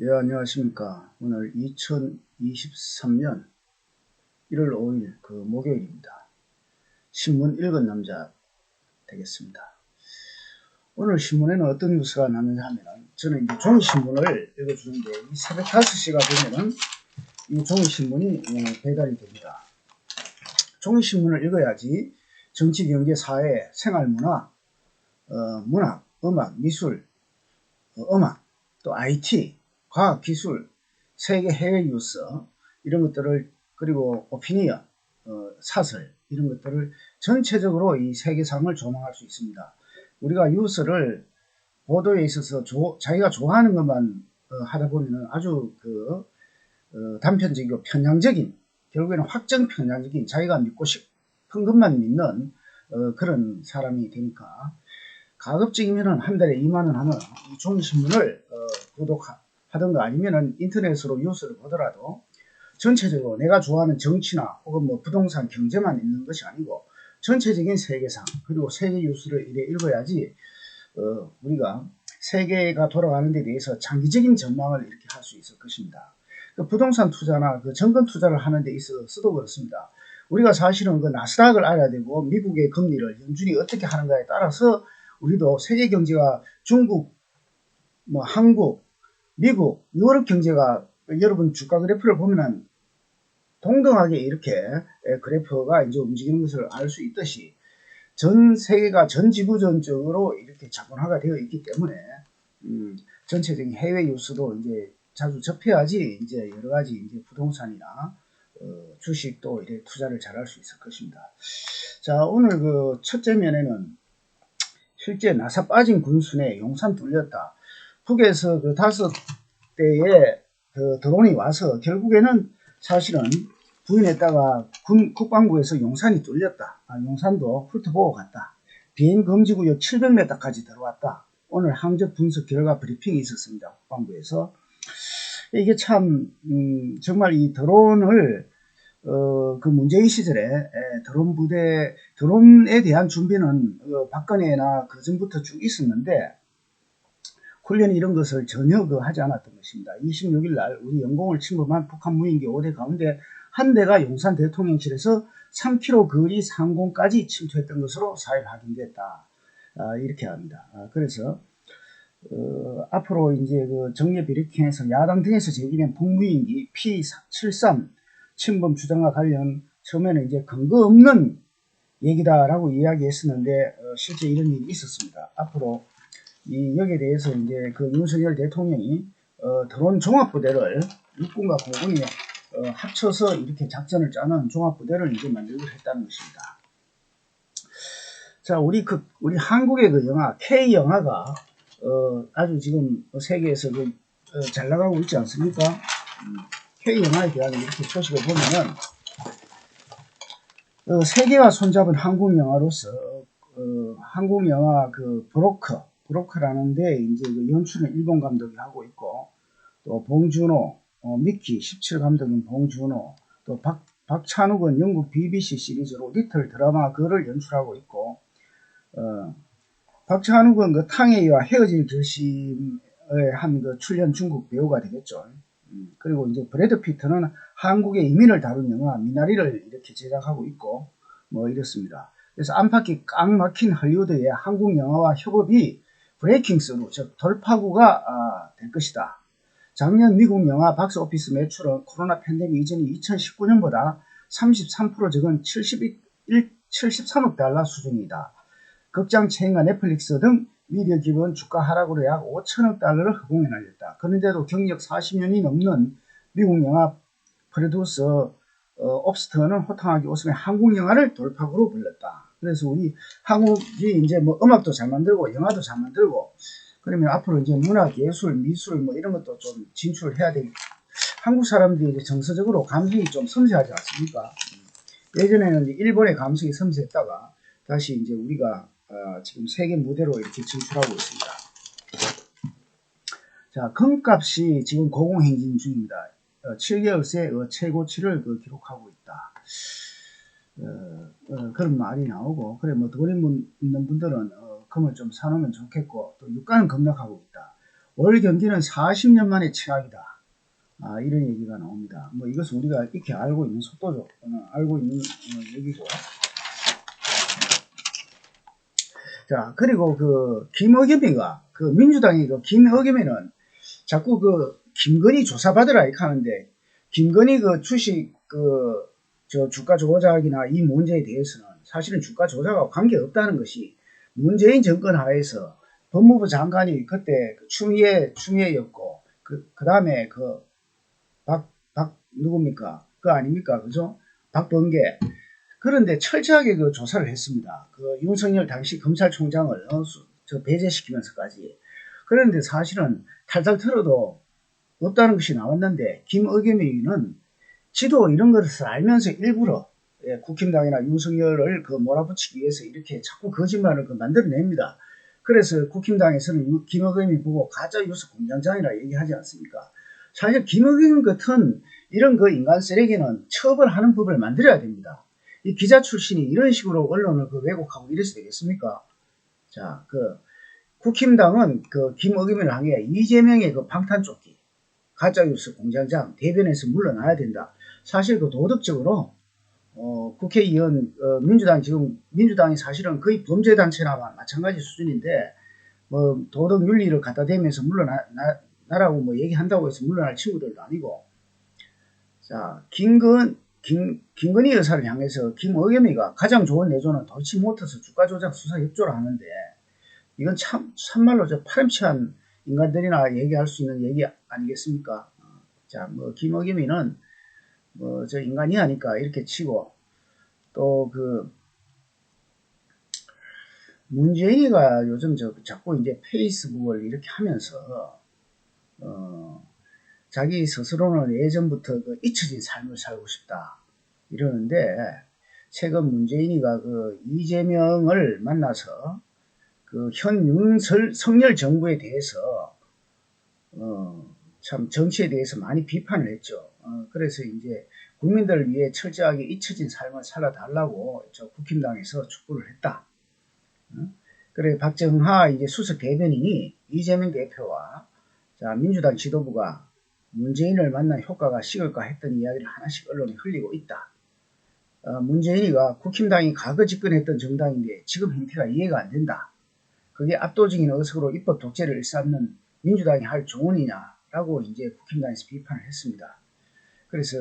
예, 안녕하십니까. 오늘 2023년 1월 5일 그 목요일입니다. 신문 읽은 남자 되겠습니다. 오늘 신문에는 어떤 뉴스가 나느냐 하면은 저는 이제 종이신문을 읽어주는데 이 새벽 5시가 되면은 이 종이신문이 어, 배달이 됩니다. 종이신문을 읽어야지 정치, 경제, 사회, 생활문화, 어, 문학, 음악, 미술, 어, 음악, 또 IT, 과학, 기술, 세계 해외 뉴스 이런 것들을 그리고 오피니언, 어, 사설 이런 것들을 전체적으로 이 세계상을 조망할 수 있습니다. 우리가 뉴스를 보도에 있어서 조, 자기가 좋아하는 것만 어, 하다 보면 아주 그 어, 단편적이고 편향적인 결국에는 확정 편향적인 자기가 믿고 싶은 것만 믿는 어, 그런 사람이 되니까 가급적이면 한 달에 2만원 하는 이 종이신문을 어, 구독하, 하던가 아니면은 인터넷으로 뉴스를 보더라도 전체적으로 내가 좋아하는 정치나 혹은 뭐 부동산 경제만 읽는 것이 아니고 전체적인 세계상 그리고 세계 뉴스를 이래 읽어야지 어, 우리가 세계가 돌아가는 데 대해서 장기적인 전망을 이렇게 할 수 있을 것입니다. 그 부동산 투자나 그 정권 투자를 하는 데 있어서도 그렇습니다. 우리가 사실은 그 나스닥을 알아야 되고 미국의 금리를 연준이 어떻게 하는가에 따라서 우리도 세계 경제가 중국, 뭐 한국, 미국, 유럽 경제가 여러분 주가 그래프를 보면은 동등하게 이렇게 그래프가 이제 움직이는 것을 알 수 있듯이 전 세계가 전 지구전적으로 이렇게 자본화가 되어 있기 때문에 음, 전체적인 해외 뉴스도 이제 자주 접해야지 이제 여러 가지 이제 부동산이나 어, 주식도 이렇게 투자를 잘 할 수 있을 것입니다. 자 오늘 그 첫째 면에는 실제 나사 빠진 군순에 용산 뚫렸다. 북에서 그 다섯 대의 그 드론이 와서 결국에는 사실은 부인했다가 군 국방부에서 용산이 뚫렸다. 아, 용산도 훑어보고 갔다. 비행 금지 구역 700m까지 들어왔다. 오늘 항적 분석 결과 브리핑이 있었습니다. 국방부에서 이게 참 음, 정말 이 드론을 어, 그 문재인 시절에 에, 드론 부대 드론에 대한 준비는 어, 박근혜나 그 전부터 쭉 있었는데 훈련 이런 것을 전혀 그 하지 않았던 것입니다. 26일 날 우리 영공을 침범한 북한 무인기 5대 가운데 한 대가 용산 대통령실에서 3km 거리 상공까지 침투했던 것으로 사일 확인됐다. 아, 이렇게 합니다. 아, 그래서 어, 앞으로 이제 그 정례 비리킹에서 야당 등에서 제기된 북무인기 P73 침범 주장과 관련 처음에는 이제 근거 없는 얘기다라고 이야기했었는데 어, 실제 이런 일이 있었습니다. 앞으로 이 여기에 대해서 이제 그 윤석열 대통령이 어, 드론 종합부대를 육군과 공군이 어, 합쳐서 이렇게 작전을 짜는 종합부대를 이제 만들기로 했다는 것입니다. 자, 우리 그 우리 한국의 그 영화 K 영화가 어, 아주 지금 세계에서 그, 어, 잘 나가고 있지 않습니까? 음, K 영화에 대한 이렇게 소식을 보면은 어, 세계와 손잡은 한국 영화로서 어, 한국 영화 그 브로커 브로커라는데 이제 그 연출은 일본 감독이 하고 있고 또 봉준호, 어, 미키 17 감독인 봉준호, 또 박, 박찬욱은 영국 BBC 시리즈로 리틀 드라마 그를 연출하고 있고 어, 박찬욱은 그 탕웨이와 헤어질 결심에 한 그 출연 중국 배우가 되겠죠. 음, 그리고 이제 브래드 피트는 한국의 이민을 다룬 영화 미나리를 이렇게 제작하고 있고 뭐 이렇습니다. 그래서 안팎이 꽉 막힌 할리우드의 한국 영화와 협업이 브레이킹 스루, 즉 돌파구가 아, 될 것이다. 작년 미국 영화 박스 오피스 매출은 코로나 팬데믹 이전인 2019년보다 33% 적은 71, 73억 달러 수준이다. 극장 체인과 넷플릭스 등 미디어 기본 주가 하락으로 약 5천억 달러를 허공에 날렸다. 그런데도 경력 40년이 넘는 미국 영화 프로듀서 어, 옵스터는 호탕하게 웃으며 한국 영화를 돌파구로 불렀다. 그래서 우리 한국이 이제 뭐 음악도 잘 만들고 영화도 잘 만들고 그러면 앞으로 이제 문학, 예술, 미술 뭐 이런 것도 좀 진출을 해야 되겠 한국 사람들이 이제 정서적으로 감성이 좀 섬세하지 않습니까? 예전에는 일본의 감성이 섬세했다가 다시 이제 우리가 어, 지금 세계 무대로 이렇게 진출하고 있습니다. 자, 금값이 지금 고공행진 중입니다. 어, 7개월 새 어, 최고치를 그 기록하고 있다. 어, 어, 그런 말이 나오고 그래 뭐돈 있는 분들은 어, 금을 좀 사놓으면 좋겠고 또 유가는 급락하고 있다. 올 경기는 40년 만에 최악이다. 아, 이런 얘기가 나옵니다. 뭐 이것은 우리가 이렇게 알고 있는 속도죠. 어, 알고 있는 어, 얘기고. 자, 그리고 그 김어겸이가 그 민주당이 그 김어겸이는 자꾸 그 김건희 조사받으라 이렇게 하는데 김건희 그 주식 그 저 주가 조작이나 이 문제에 대해서는 사실은 주가 조작하고 관계없다는 것이 문재인 정권 하에서 법무부 장관이 그때 그 추미애 추미애였고 그, 그 다음에 그 박, 박, 누굽니까? 그 아닙니까? 그죠? 박범계. 그런데 철저하게 그 조사를 했습니다. 그 윤석열 당시 검찰총장을 어, 저 배제시키면서까지. 그런데 사실은 탈탈 털어도 없다는 것이 나왔는데 김의겸이는 지도 이런 것을 알면서 일부러 예, 국힘당이나 윤석열을 그 몰아붙이기 위해서 이렇게 자꾸 거짓말을 그 만들어냅니다. 그래서 국힘당에서는 김의겸이 보고 가짜 뉴스 공장장이라 얘기하지 않습니까? 사실 김의겸 같은 이런 그 인간 쓰레기는 처벌하는 법을 만들어야 됩니다. 이 기자 출신이 이런 식으로 언론을 그 왜곡하고 이래서 되겠습니까? 자, 그 국힘당은 그 김의겸을 향해 이재명의 그 방탄조끼, 가짜 뉴스 공장장 대변에서 물러나야 된다. 사실 그 도덕적으로 어, 국회의원 어, 민주당 지금 민주당이 사실은 거의 범죄 단체나 마찬가지 수준인데 뭐 도덕 윤리를 갖다 대면서 물러나 나라고 뭐 얘기한다고 해서 물러날 친구들도 아니고 자 김건 김, 김건희 여사를 향해서 김의겸이가 가장 좋은 내조는 도치못해서 주가 조작 수사 협조를 하는데 이건 참 참말로 저 파렴치한 인간들이나 얘기할 수 있는 얘기 아니겠습니까? 자, 뭐 김의겸이는 뭐 저 인간이 하니까 이렇게 치고 또 그 문재인이가 요즘 저 자꾸 이제 페이스북을 이렇게 하면서 어, 자기 스스로는 예전부터 그 잊혀진 삶을 살고 싶다 이러는데 최근 문재인이가 그 이재명을 만나서 그 현 윤석열 정부에 대해서 어, 참 정치에 대해서 많이 비판을 했죠. 어, 그래서 이제 국민들을 위해 철저하게 잊혀진 삶을 살아달라고 저 국힘당에서 촉구를 했다. 어? 그래 박정하 이제 수석 대변인이 이재명 대표와 자, 민주당 지도부가 문재인을 만난 효과가 식을까 했던 이야기를 하나씩 언론에 흘리고 있다. 어, 문재인이가 국힘당이 과거 집권했던 정당인데 지금 형태가 이해가 안 된다. 그게 압도적인 어석으로 입법 독재를 일삼는 민주당이 할 조언이냐라고 이제 국힘당에서 비판을 했습니다. 그래서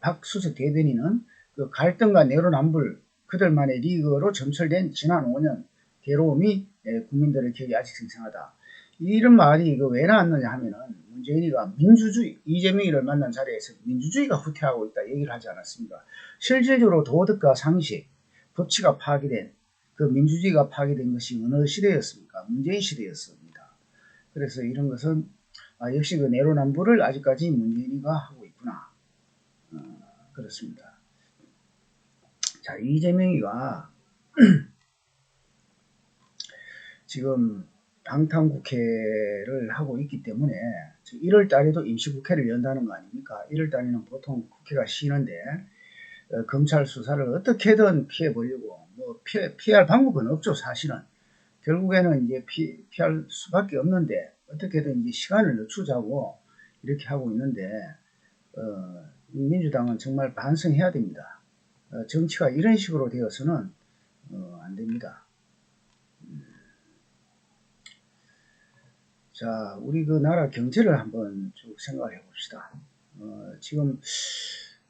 박 수석 대변인은 그 갈등과 내로남불 그들만의 리그로 점철된 지난 5년 괴로움이 예, 국민들의 기억이 아직 생생하다. 이런 말이 왜 나왔느냐 하면은 문재인이가 민주주의 이재명이를 만난 자리에서 민주주의가 후퇴하고 있다 얘기를 하지 않았습니까? 실질적으로 도덕과 상식, 법치가 파괴된 그 민주주의가 파괴된 것이 어느 시대였습니까? 문재인 시대였습니다. 그래서 이런 것은 아, 역시 그 내로남불을 아직까지 문재인이가 하고. 어, 그렇습니다. 자 이재명이가 지금 방탄국회를 하고 있기 때문에 1월 달에도 임시국회를 연다는 거 아닙니까? 1월 달에는 보통 국회가 쉬는데 어, 검찰 수사를 어떻게든 피해 보려고 뭐 피해, 피할 방법은 없죠 사실은 결국에는 이제 피, 피할 수밖에 없는데 어떻게든 이제 시간을 늦추자고 이렇게 하고 있는데 어, 민주당은 정말 반성해야 됩니다. 어, 정치가 이런 식으로 되어서는 어, 안 됩니다. 자, 우리 그 나라 경제를 한번 쭉 생각해 봅시다. 어, 지금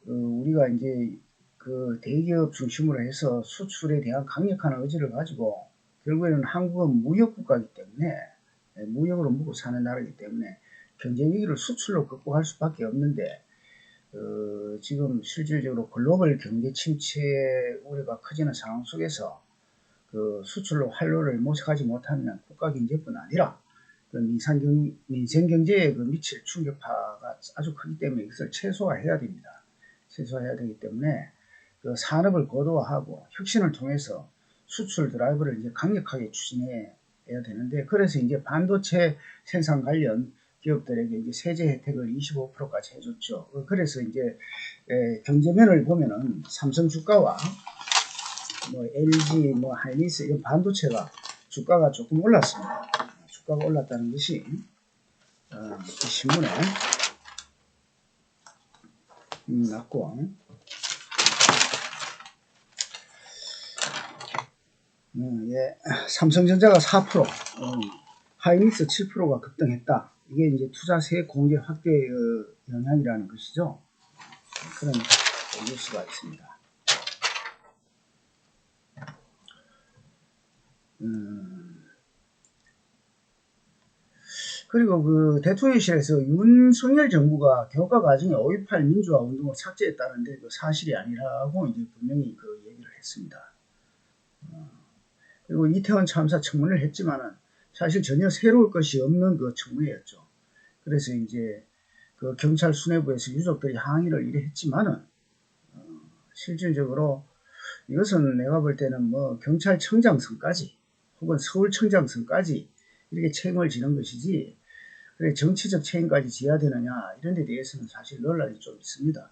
어, 우리가 이제 그 대기업 중심으로 해서 수출에 대한 강력한 의지를 가지고 결국에는 한국은 무역국가이기 때문에 예, 무역으로 먹고 사는 나라이기 때문에 경제 위기를 수출로 극복할 수밖에 없는데 어, 지금 실질적으로 글로벌 경제 침체 우려가 커지는 상황 속에서 그 수출로 활로를 모색하지 못하는 국가 경제뿐 아니라 그 민생경, 민생경제에 그 미칠 충격파가 아주 크기 때문에 이것을 최소화해야 됩니다. 최소화해야 되기 때문에 그 산업을 고도화하고 혁신을 통해서 수출 드라이브를 이제 강력하게 추진해야 되는데 그래서 이제 반도체 생산 관련 기업들에게 이제 세제 혜택을 25%까지 해줬죠. 그래서 이제 경제면을 보면은 삼성 주가와 뭐 LG, 뭐 하이닉스 이런 반도체가 주가가 조금 올랐습니다. 주가가 올랐다는 것이 어, 이 신문에 음, 났고 음, 예, 삼성전자가 4%, 어, 하이닉스 7%가 급등했다. 이게 이제 투자세 공개 확대의 어, 영향이라는 것이죠. 그런 뉴스가 있습니다. 음, 그리고 그 대통령실에서 윤석열 정부가 교과 과정에 5.18 민주화 운동을 삭제했다는데 그 사실이 아니라고 이제 분명히 그 얘기를 했습니다. 어, 그리고 이태원 참사 청문회를 했지만은 사실 전혀 새로울 것이 없는 그 청문회였죠. 그래서 이제 그 경찰 수뇌부에서 유족들이 항의를 이래 했지만은 어, 실질적으로 이것은 내가 볼 때는 뭐 경찰청장선까지 혹은 서울청장선까지 이렇게 책임을 지는 것이지 그래 정치적 책임까지 져야 되느냐 이런 데 대해서는 사실 논란이 좀 있습니다.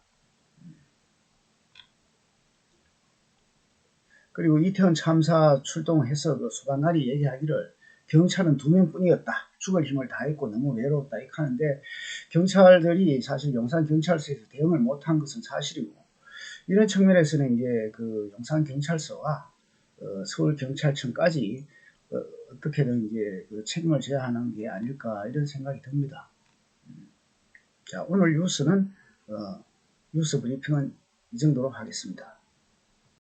그리고 이태원 참사 출동해서 그 수반날이 얘기하기를 경찰은 두 명뿐이었다. 죽을 힘을 다했고 너무 외로웠다. 이렇게 하는데 경찰들이 사실 용산경찰서에서 대응을 못한 것은 사실이고 이런 측면에서는 이제 그 용산경찰서와 어, 서울 경찰청까지 어, 떻게든 이제 그 책임을 져야 하는 게 아닐까 이런 생각이 듭니다. 음. 자 오늘 뉴스는 어, 뉴스 브리핑은 이 정도로 하겠습니다.